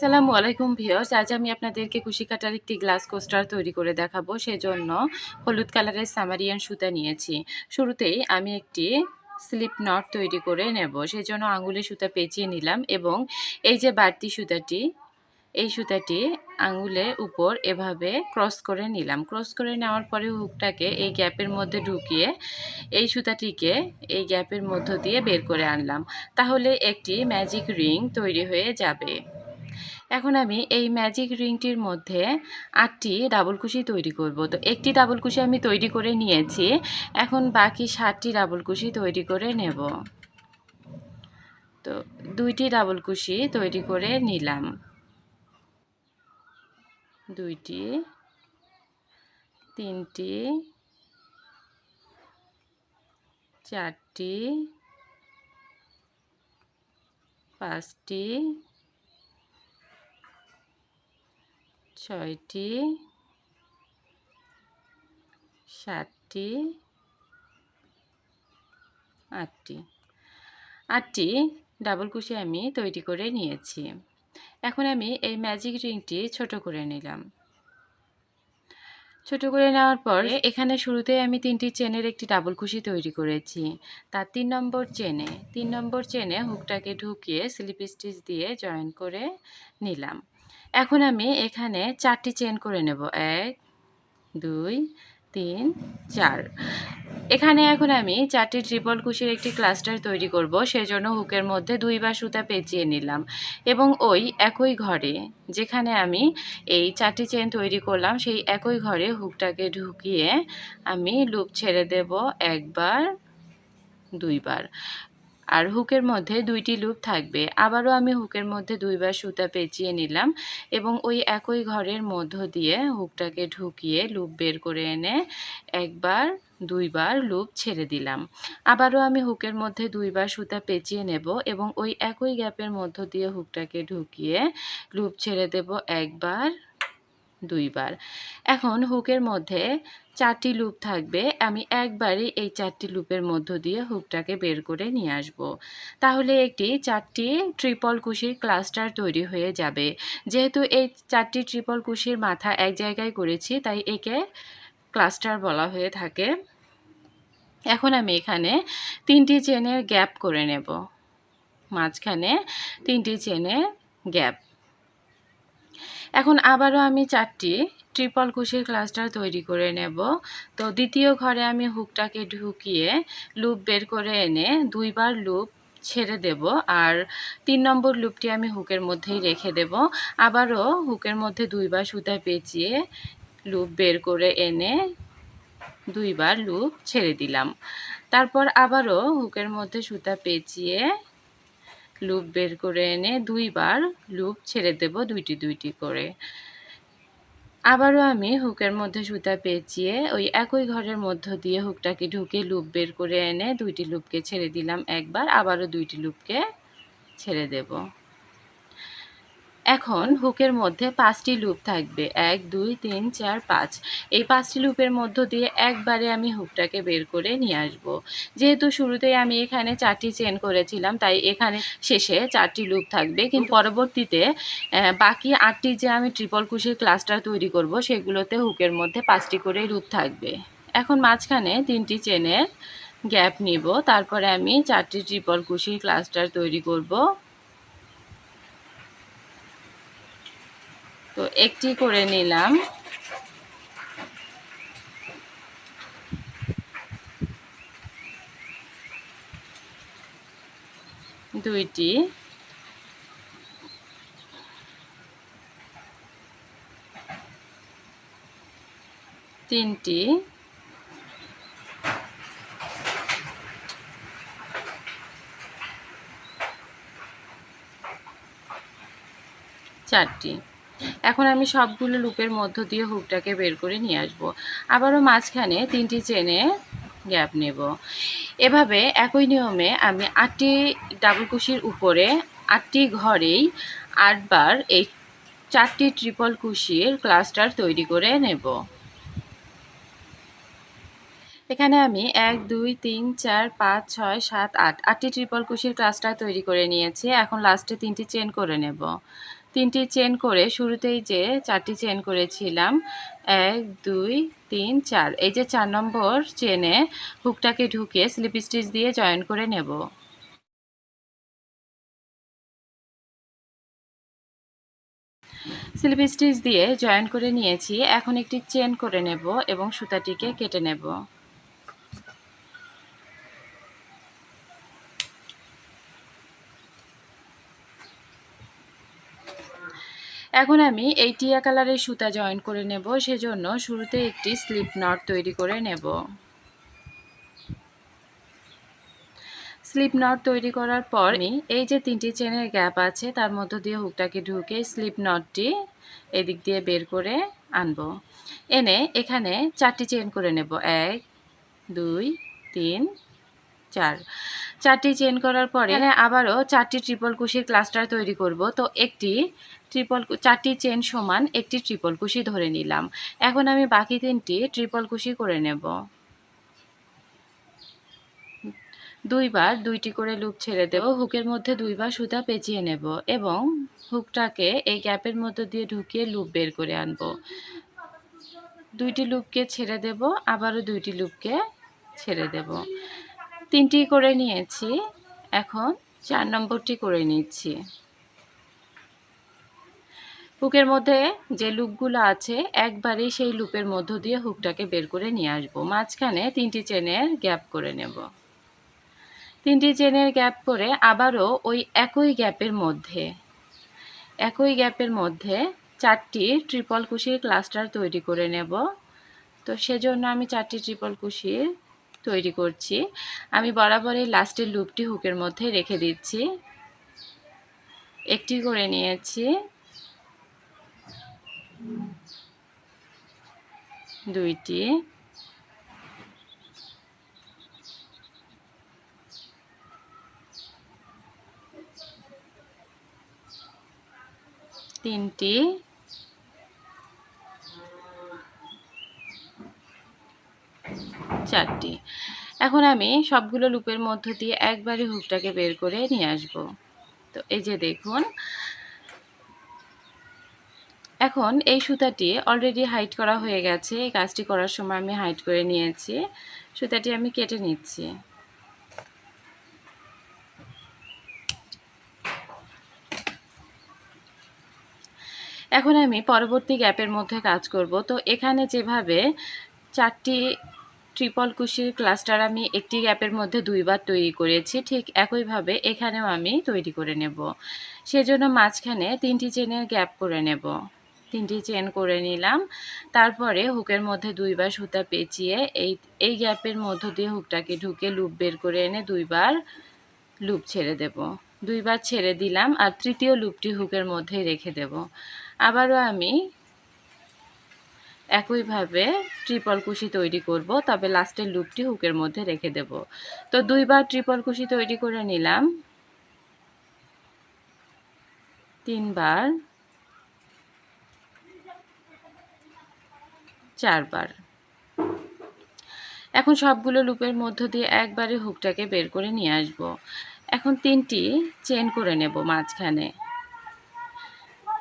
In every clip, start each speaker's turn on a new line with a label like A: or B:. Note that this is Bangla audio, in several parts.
A: আসসালামু আলাইকুম ভিউয়ার্স। আজ আমি আপনাদেরকে কুশি কাটার একটি গ্লাস কোস্টার তৈরি করে দেখাবো। সেজন্য হলুদ কালারের সামারিয়ান সুতা নিয়েছি। শুরুতেই আমি একটি স্লিপ নট তৈরি করে নেব। সেজন্য আঙুলে সুতা পেঁচিয়ে নিলাম এবং এই যে বাড়তি সুতাটি, এই সুতাটি আঙুলের উপর এভাবে ক্রস করে নিলাম। ক্রস করে নেওয়ার পরে হুকটাকে এই গ্যাপের মধ্যে ঢুকিয়ে এই সুতাটিকে এই গ্যাপের মধ্য দিয়ে বের করে আনলাম। তাহলে একটি ম্যাজিক রিং তৈরি হয়ে যাবে। এখন আমি এই ম্যাজিক রিংটির মধ্যে আটটি ডাবল কুশি তৈরি করব। তো একটি ডাবল কুশি আমি তৈরি করে নিয়েছি। এখন বাকি সাতটি ডাবল কুশি তৈরি করে নেব। তো দুইটি ডাবল কুশি তৈরি করে নিলাম। দুইটি, তিনটি, চারটি, পাঁচটি ছয়টি, সাতটি, আটটি। আটটি ডাবল কুশি আমি তৈরি করে নিয়েছি। এখন আমি এই ম্যাজিক রিংটি ছোট করে নিলাম। ছোট করে নেওয়ার পর এখানে শুরুতে আমি তিনটি চেনের একটি ডাবল কুশি তৈরি করেছি। তার তিন নম্বর চেনে, তিন নম্বর চেনে হুকটাকে ঢুকিয়ে স্লিপ স্টিচ দিয়ে জয়েন করে নিলাম। এখন আমি এখানে চারটি চেন করে নেব। এক, দুই, তিন, চার। এখানে এখন আমি চারটি ট্রিপল কুশির একটি ক্লাস্টার তৈরি করব। সেজন্য হুকের মধ্যে দুইবার সুতা পেঁচিয়ে নিলাম এবং ওই একই ঘরে যেখানে আমি এই চারটি চেন তৈরি করলাম, সেই একই ঘরে হুকটাকে ঢুকিয়ে আমি লুপ ছেড়ে দেব একবার, দুইবার। আর হুকের মধ্যে দুইটি লুপ থাকবে। আবারও আমি হুকের মধ্যে দুইবার সুতা পেঁচিয়ে নিলাম এবং ওই একই ঘরের মধ্য দিয়ে হুকটাকে ঢুকিয়ে লুপ বের করে এনে একবার, দুইবার লুপ ছেড়ে দিলাম। আবারও আমি হুকের মধ্যে দুইবার সুতা পেঁচিয়ে নেব এবং ওই একই গ্যাপের মধ্য দিয়ে হুকটাকে ঢুকিয়ে লুপ ছেড়ে দেব একবার, দুইবার। এখন হুকের মধ্যে চারটি লুপ থাকবে। আমি একবারই এই চারটি লুপের মধ্য দিয়ে হুকটাকে বের করে নিয়ে আসব। তাহলে একটি চারটি ট্রিপল কুশির ক্লাস্টার তৈরি হয়ে যাবে। যেহেতু এই চারটি ট্রিপল কুশির মাথা এক জায়গায় করেছি, তাই একে ক্লাস্টার বলা হয়ে থাকে। এখন আমি এখানে তিনটি চেনের গ্যাপ করে নেব। মাঝখানে তিনটি চেনের গ্যাপ এখন আবারও আমি চারটি ট্রিপল কুশির ক্লাস্টার তৈরি করে নেব। তো দ্বিতীয় ঘরে আমি হুকটাকে ঢুকিয়ে লুপ বের করে এনে দুইবার লুপ ছেড়ে দেব আর তিন নম্বর লুপটি আমি হুকের মধ্যেই রেখে দেব। আবারও হুকের মধ্যে দুইবার সুতা পেঁচিয়ে লুপ বের করে এনে দুইবার লুপ ছেড়ে দিলাম। তারপর আবারও হুকের মধ্যে সুতা পেঁচিয়ে লুপ বের করে এনে দুইবার লুপ ছেড়ে দেব দুইটি দুইটি করে। আবারও আমি হুকের মধ্যে সুতা পেঁচিয়ে ওই একই ঘরের মধ্য দিয়ে হুকটাকে ঢুকে লুপ বের করে এনে দুইটি লুপকে ছেড়ে দিলাম একবার, আবারও দুইটি লুপকে ছেড়ে দেব। এখন হুকের মধ্যে পাঁচটি লুপ থাকবে। এক দুই তিন চার পাঁচ। এই পাঁচটি লুপের মধ্য দিয়ে একবারে আমি হুকটাকে বের করে নিয়ে আসব। যেহেতু শুরুতেই আমি এখানে চারটি চেন করেছিলাম তাই এখানে শেষে চারটি লুপ থাকবে। কিন্তু পরবর্তীতে বাকি আটটি যে আমি ট্রিপল কুশির ক্লাস্টার তৈরি করব সেগুলোতে হুকের মধ্যে পাঁচটি করে লুপ থাকবে। এখন মাঝখানে তিনটি চেনের গ্যাপ নিব। তারপরে আমি চারটি ট্রিপল কুশির ক্লাস্টার তৈরি করব। তো একটি করে নিলাম। দুইটি। তিনটি। চারটি। এখন আমি সবগুলো লুপের মধ্য দিয়ে হুকটাকে বের করে নিয়ে আসব। আবারও মাঝখানে তিনটি চেনে গ্যাপ নেব। এভাবে একই নিয়মে আমি আটটি ডাবল কুশির উপরে আটটি ঘরেই আটবার এই চারটি ট্রিপল কুশির ক্লাস্টার তৈরি করে নেব। এখানে আমি এক, দুই, তিন, চার, পাঁচ, ছয়, সাত, আট, আটটি ট্রিপল কুশির ক্লাস্টার তৈরি করে নিয়েছি। এখন লাস্টে তিনটি চেন করে নেব। তিনটি চেন করে শুরুতেই যে চারটি চেন করেছিলাম, এক, দুই, তিন, চার। এই যে চার নম্বর চেনে হুকটাকে ঢুকে স্লিপ স্টিচ দিয়ে জয়েন করে নেব। স্লিপ স্টিচ দিয়ে জয়েন করে নিয়েছি। এখন একটি চেন করে নেব এবং সুতাটিকে কেটে নেব। এখন আমি এই টিয়া কালারের সুতা জয়েন করে নেব, সেজন্য শুরুতে একটি স্লিপ নট তৈরি করে নেব। স্লিপ নট তৈরি করার পর আমি এই যে তিনটি চেনের গ্যাপ আছে, তার মধ্য দিয়ে হুকটাকে ঢুকে স্লিপ নটটি এদিক দিয়ে বের করে আনব। এনে এখানে চারটি চেন করে নেব, এক, দুই, তিন, চার। চারটি চেন করার পরে আবারও চারটি ট্রিপল কুশির ক্লাস্টার তৈরি করব। তো একটি ট্রিপল চারটি চেন সমান একটি ট্রিপল কুশি ধরে নিলাম। এখন আমি বাকি তিনটি ট্রিপল কুশি করে নেব। দুইবার দুইটি করে লুপ ছেড়ে দেব হুকের মধ্যে দুইবার সুতা পেঁচিয়ে নেব এবং হুকটাকে এই গ্যাপের মধ্যে দিয়ে ঢুকিয়ে লুপ বের করে আনব। দুইটি লুপকে ছেড়ে দেব, আবারও দুইটি লুপকে ছেড়ে দেব। তিনটি করে নিয়েছি, এখন চার নম্বরটি করে নিচ্ছি। হুকের মধ্যে যে লুপগুলো আছে, একবারেই সেই লুপের মধ্য দিয়ে হুকটাকে বের করে নিয়ে আসব। মাঝখানে তিনটি চেনের গ্যাপ করে নেব। তিনটি চেনের গ্যাপ করে আবারও ওই একই গ্যাপের মধ্যে, একই গ্যাপের মধ্যে চারটি ট্রিপল কুশির ক্লাস্টার তৈরি করে নেব। তো সেজন্য আমি চারটি ট্রিপল কুশির তৈরি করছি। আমি বরাবর এই লাস্টের লুপটি হুকের মধ্যে রেখে দিচ্ছি। একটি করে নিয়েছি। দুইটি। তিনটি। চারটি। এখন আমি সবগুলো লুপের মধ্য দিয়ে একবারই হুকটাকে বের করে নিয়ে আসব। তো এই যে দেখুন এখন এই সুতাটি অলরেডি হাইট করা হয়ে গেছে। এই কাজটি করার সময় আমি হাইট করে নিয়েছি। সুতাটি আমি কেটে নিচ্ছি। এখন আমি পরবর্তী গ্যাপের মধ্যে কাজ করব। তো এখানে যেভাবে চারটি ট্রিপল কুশির ক্লাস্টার আমি একটি গ্যাপের মধ্যে দুইবার তৈরি করেছি, ঠিক একইভাবে এখানেও আমি তৈরি করে নেব। সেজন্য মাঝখানে তিনটি চেনের গ্যাপ করে নেব। তিনটি চেন করে নিলাম। তারপরে হুকের মধ্যে দুইবার সুতা পেঁচিয়ে এই এই গ্যাপের মধ্য দিয়ে হুকটাকে ঢুকে লুপ বের করে এনে দুইবার লুপ ছেড়ে দেব। দুইবার ছেড়ে দিলাম আর তৃতীয় লুপটি হুকের মধ্যে রেখে দেব। আবারও আমি একইভাবে ট্রিপল কুশি তৈরি করব, তবে লাস্টের লুপটি হুকের মধ্যে রেখে দেব। তো দুইবার ট্রিপল কুশি তৈরি করে নিলাম। তিনবার চারবার। এখন সবগুলো লুপের মধ্য দিয়ে একবারে হুকটাকে বের করে নিয়ে আসব। এখন তিনটি চেন করে নেব মাঝখানে।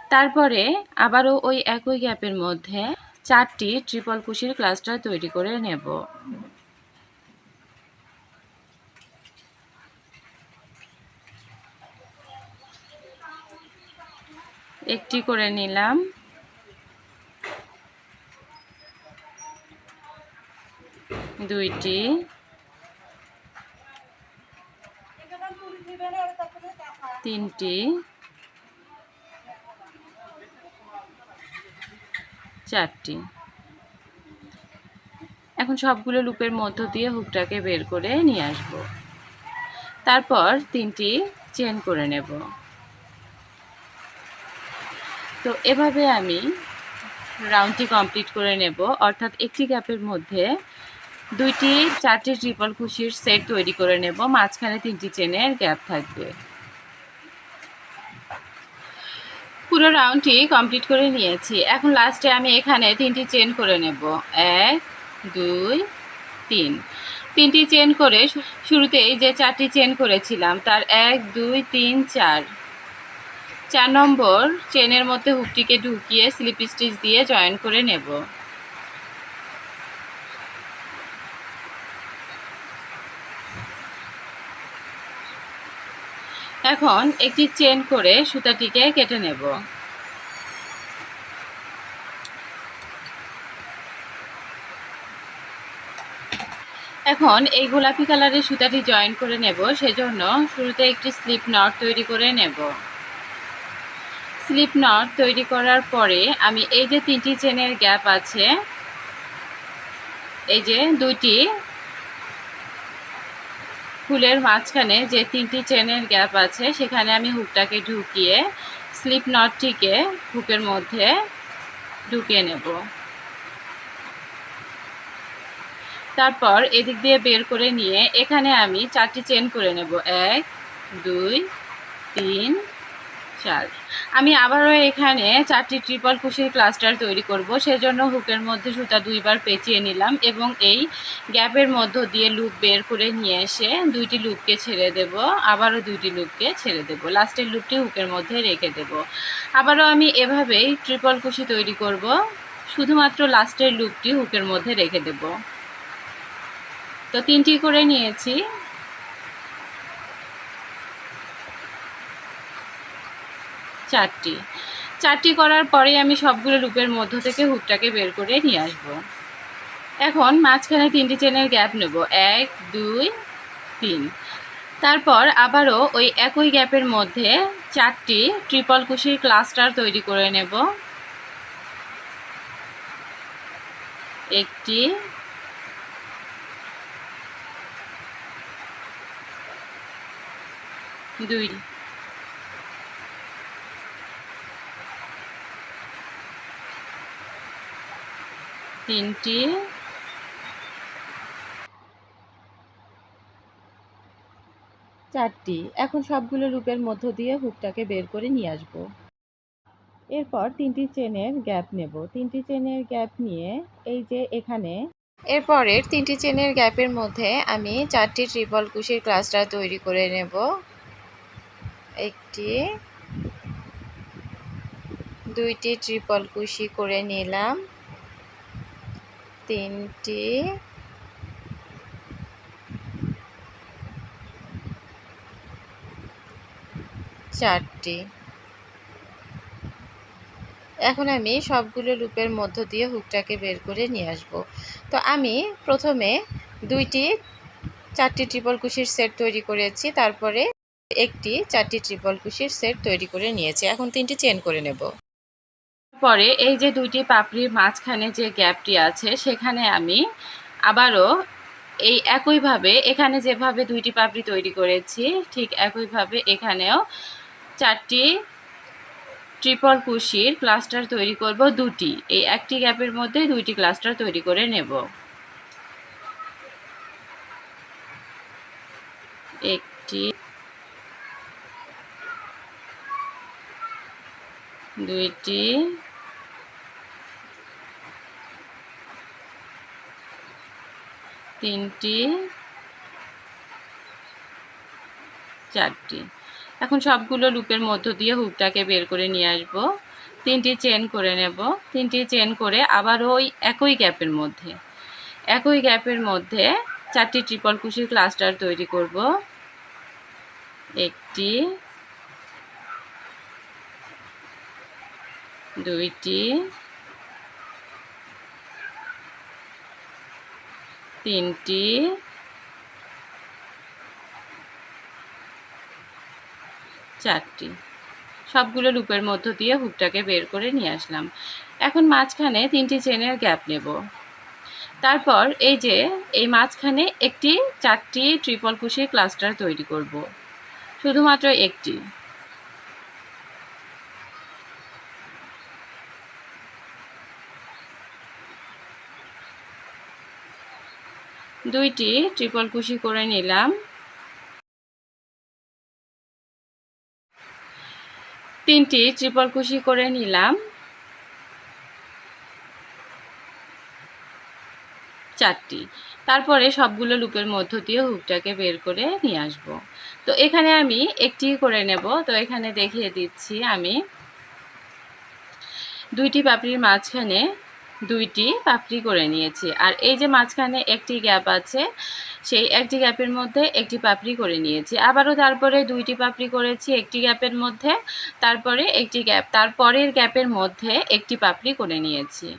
A: তারপরে আবারও ওই একই গ্যাপের মধ্যে চারটি ট্রিপল কুশির ক্লাস্টার তৈরি করে নেব। একটি করে নিলাম। দুইটি। তিনটি। চারটি। এখন সবগুলো লুপের মধ্য দিয়ে হুকটাকে বের করে নিয়ে আসব। তারপর তিনটি চেন করে নেব। তো এভাবে আমি রাউন্ডটি কমপ্লিট করে নেব। অর্থাৎ একটি গ্যাপের মধ্যে দুইটি, চারটি ট্রিপল খুশির সেট তৈরি করে নেব। মাঝখানে তিনটি চেনের গ্যাপ থাকবে। পুরো রাউন্ডটি কমপ্লিট করে নিয়েছি। এখন লাস্টে আমি এখানে তিনটি চেন করে নেব। এক, দুই, তিন। তিনটি চেন করে শুরুতেই যে চারটি চেন করেছিলাম, তার এক, দুই, তিন, চার। চার নম্বর চেনের মধ্যে হুকটিকে ঢুকিয়ে স্লিপ স্টিচ দিয়ে জয়েন করে নেব। এখন একটি চেন করে সুতাটিকে কেটে নেব। এখন এই গোলাপি কালারের সুতাটি জয়েন করে নেব, সেজন্য শুরুতে একটি স্লিপ নট তৈরি করে নেব। স্লিপ নট তৈরি করার পরে আমি এই যে তিনটি চেনের গ্যাপ আছে, এই যে দুইটি ফুলের মাঝখানে যে তিনটি চেনের গ্যাপ আছে, সেখানে আমি হুকটাকে ঢুকিয়ে স্লিপ নটটিকে হুকের মধ্যে ঢুকিয়ে নেব। তারপর এদিক দিয়ে বের করে নিয়ে এখানে আমি চারটি চেন করে নেব। এক, দুই, তিন চার। আমি আবারও এখানে চারটি ট্রিপল কুশির ক্লাস্টার তৈরি করব, সেজন্য হুকের মধ্যে সুতা দুইবার পেঁচিয়ে নিলাম এবং এই গ্যাপের মধ্য দিয়ে লুপ বের করে নিয়ে এসে দুইটি লুপকে ছেড়ে দেব, আবারও দুইটি লুপকে ছেড়ে দেব। লাস্টের লুপটি হুকের মধ্যে রেখে দেব। আবারও আমি এভাবেই ট্রিপল কুশি তৈরি করব, শুধুমাত্র লাস্টের লুপটি হুকের মধ্যে রেখে দেব। তো তিনটি করে নিয়েছি। চারটি। চারটি করার পরে আমি সবগুলো লুপের মধ্য থেকে হুকটাকে বের করে নিয়ে আসব। এখন মাঝখানে তিনটি চেনের গ্যাপ নেব। এক, দুই, তিন। তারপর আবারও ওই একই গ্যাপের মধ্যে চারটি ট্রিপল কুশির ক্লাস্টার তৈরি করে নেব। একটি, দুই। তিনটি। চারটি। এখন সবগুলো লুপের মধ্য দিয়ে হুকটাকে বের করে নিয়ে আসব। এরপর তিনটি চেনের গ্যাপ নেব। তিনটি চেনের গ্যাপ নিয়ে এই যে এখানে। এরপরের তিনটি চেনের গ্যাপের মধ্যে আমি চারটি ট্রিপল কুশির ক্লাস্টার তৈরি করে নেব। একটি, দুইটি ট্রিপল কুশি করে নিলাম। তিনটি। চারটি। এখন আমি সবগুলো লুপের মধ্য দিয়ে হুকটাকে বের করে নিয়ে আসব। তো আমি প্রথমে দুইটি, চারটি ট্রিপল কুশির সেট তৈরি করেছি, তারপরে একটি, চারটি ট্রিপল কুশির সেট তৈরি করে নিয়েছি। এখন তিনটি চেন করে নেব। পরে এই যে দুইটি পাপড়ির মাঝখানে যে গ্যাপটি আছে, সেখানে আমি আবারও এই একইভাবে এখানে যেভাবে দুইটি পাপড়ি তৈরি করেছি, ঠিক একইভাবে এখানেও চারটি ট্রিপল কুশির ক্লাস্টার তৈরি করব দুটি। এই একটি গ্যাপের মধ্যে দুইটি ক্লাস্টার তৈরি করে নেব। একটি, দুইটি তিনটি, চারটি। এখন সবগুলো লুপের মধ্য দিয়ে হুকটাকে বের করে নিয়ে আসব। তিনটি চেন করে নেব। তিনটি চেন করে আবার ওই একই গ্যাপের মধ্যে। একই গ্যাপের মধ্যে চারটি ট্রিপল কুশির ক্লাস্টার তৈরি করব। একটি, দুইটি তিনটি। চারটি। সবগুলো লুপের মধ্য দিয়ে হুকটাকে বের করে নিয়ে আসলাম। এখন মাঝখানে তিনটি চেনের গ্যাপ নেব। তারপর এই যে, এই মাঝখানে একটি, চারটি ট্রিপল কুশি ক্লাস্টার তৈরি করব। শুধুমাত্র একটি। দুইটি ট্রিপল কুশি করে নিলাম। তিনটি ট্রিপল কুশি করে নিলাম। চারটি। তারপরে সবগুলো লুপের মধ্য দিয়ে হুকটাকে বের করে নিয়ে আসব। তো এখানে আমি একটি করে নেব। তো এখানে দেখিয়ে দিচ্ছি আমি দুইটি পাপড়ির মাঝখানে দুইটি পাপড়ি করে নিয়েছি। আর এই যে মাঝখানে একটি গ্যাপ আছে, সেই একটি গ্যাপের মধ্যে একটি পাপড়ি করে নিয়েছি। আবারও তারপরে দুইটি পাপড়ি করেছি একটি গ্যাপের মধ্যে, তারপরে একটি গ্যাপ, তারপরের গ্যাপের মধ্যে একটি পাপড়ি করে নিয়েছি।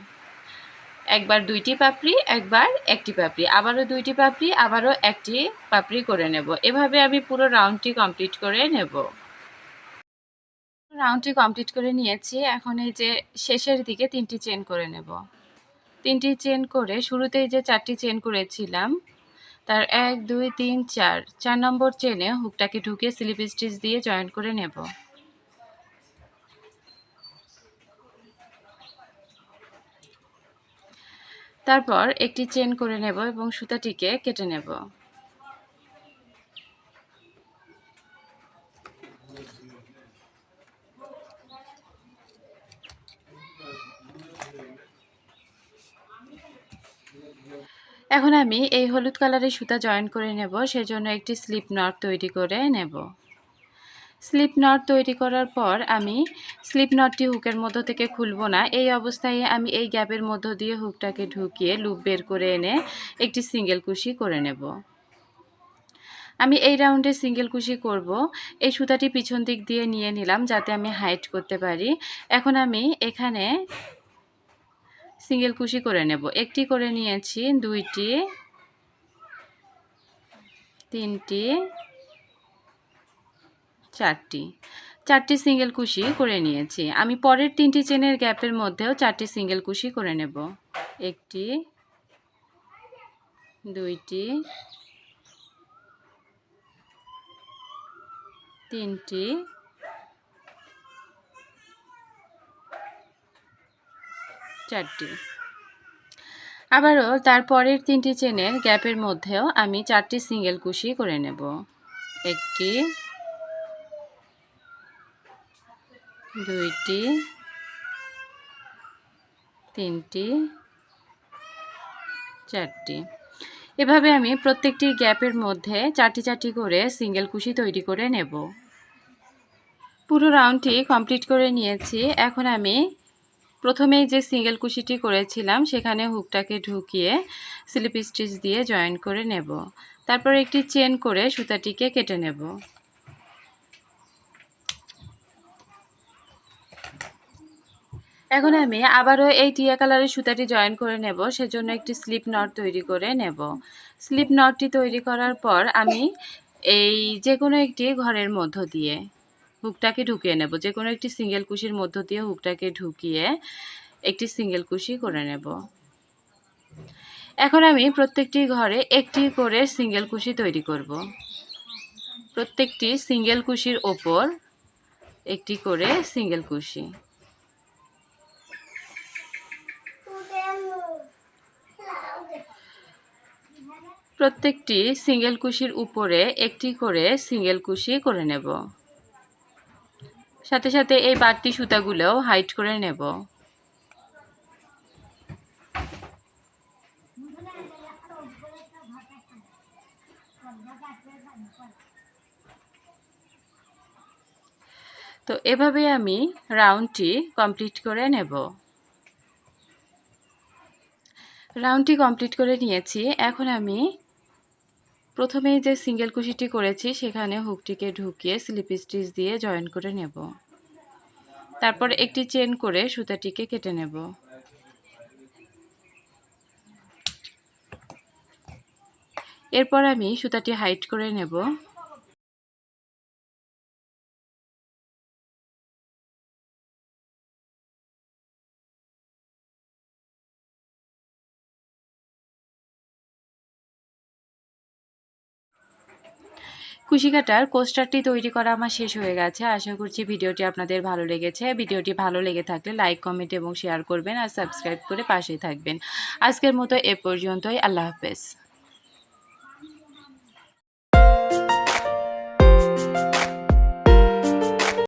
A: একবার দুইটি পাপড়ি, একবার একটি পাপড়ি। আবারও দুইটি পাপড়ি, আবারও একটি পাপড়ি করে নেব। এভাবে আমি পুরো রাউন্ডটি কমপ্লিট করে নেব। রাউন্ডটি কমপ্লিট করে নিয়েছি। এখন এই যে শেষের দিকে তিনটি চেন করে নেব। তিনটি চেন করে শুরুতেই যে চারটি চেন করেছিলাম, তার এক, দুই, তিন, চার চার নম্বর চেনে হুকটাকে ঢুকে স্লিপ স্টিচ দিয়ে জয়েন করে নেব। তারপর একটি চেন করে নেব এবং সুতাটিকে কেটে নেব। এখন আমি এই হলুদ কালারের সুতা জয়েন করে নেব, সেজন্য একটি স্লিপ নট তৈরি করে নেব। স্লিপ নট তৈরি করার পর আমি স্লিপ নটটি হুকের মধ্য থেকে খুলব না। এই অবস্থায় আমি এই গ্যাপের মধ্য দিয়ে হুকটাকে ঢুকিয়ে লুপ বের করে এনে একটি সিঙ্গেল কুশি করে নেব। আমি এই রাউন্ডে সিঙ্গেল কুশি করব। এই সুতাটি পিছন দিক দিয়ে নিয়ে নিলাম যাতে আমি হাইট করতে পারি। এখন আমি এখানে সিঙ্গেল কুশি করে নেব। একটি করে নিয়েছি, দুইটি, তিনটি, চারটি। চারটি সিঙ্গেল কুশি করে নিয়েছি। আমি পরের তিনটি চেনের গ্যাপের মধ্যেও চারটি সিঙ্গেল কুশি করে নেব। একটি, দুইটি, তিনটি চারটি। আবারও তারপরের তিনটি চেনের গ্যাপের মধ্যেও আমি চারটি সিঙ্গেল কুশি করে নেব। একটি, দুইটি, তিনটি, চারটি। এভাবে আমি প্রত্যেকটি গ্যাপের মধ্যে চারটি চারটি করে সিঙ্গেল কুশি তৈরি করে নেব। পুরো রাউন্ডটি কমপ্লিট করে নিয়েছি। এখন আমি প্রথমেই যে সিঙ্গেল কুশিটি করেছিলাম, সেখানে হুকটাকে ঢুকিয়ে স্লিপ স্টিচ দিয়ে জয়েন করে নেব। তারপর একটি চেন করে সুতাটিকে কেটে নেব। এখন আমি আবারও এই টিয়া কালারের সুতাটি জয়েন করে নেব, সেজন্য একটি স্লিপ নট তৈরি করে নেব। স্লিপ নটটি তৈরি করার পর আমি এই যে কোনো একটি ঘরের মধ্য দিয়ে হুকটাকে ঢুকিয়ে নেব। যে কোনো একটি সিঙ্গেল কুশির মধ্য দিয়ে হুকটাকে ঢুকিয়ে একটি সিঙ্গেল কুশি করে নেব। এখন আমি প্রত্যেকটি ঘরে একটি করে সিঙ্গেল কুশি তৈরি করব। প্রত্যেকটি সিঙ্গেল কুশির ওপর একটি করে সিঙ্গেল কুশি। প্রত্যেকটি সিঙ্গেল কুশির উপরে একটি করে সিঙ্গেল কুশি করে নেব। সাথে সাথে এই বাড়তি সুতাগুলোও হাইট করে নেব। তো এভাবে আমি রাউন্ডটি কমপ্লিট করে নেব। রাউন্ডটি কমপ্লিট করে নিয়েছি। এখন আমি প্রথমেই যে সিঙ্গেল কুশিটি করেছি, সেখানে হুকটিকে ঢুকিয়ে স্লিপ স্টিচ দিয়ে জয়েন করে নেব। তারপর একটি চেন করে সুতাটিকে কেটে নেব। এরপর আমি সুতাটি হাইট করে নেব। কুশি কাটার কোস্টারটি তৈরি করা আমার শেষ হয়ে গেছে। আশা করছি ভিডিওটি আপনাদের ভালো লেগেছে। ভিডিওটি ভালো লেগে থাকলে লাইক, কমেন্ট এবং শেয়ার করবেন আর সাবস্ক্রাইব করে পাশে থাকবেন। আজকের মতো এ পর্যন্তই। আল্লাহ হাফেজ।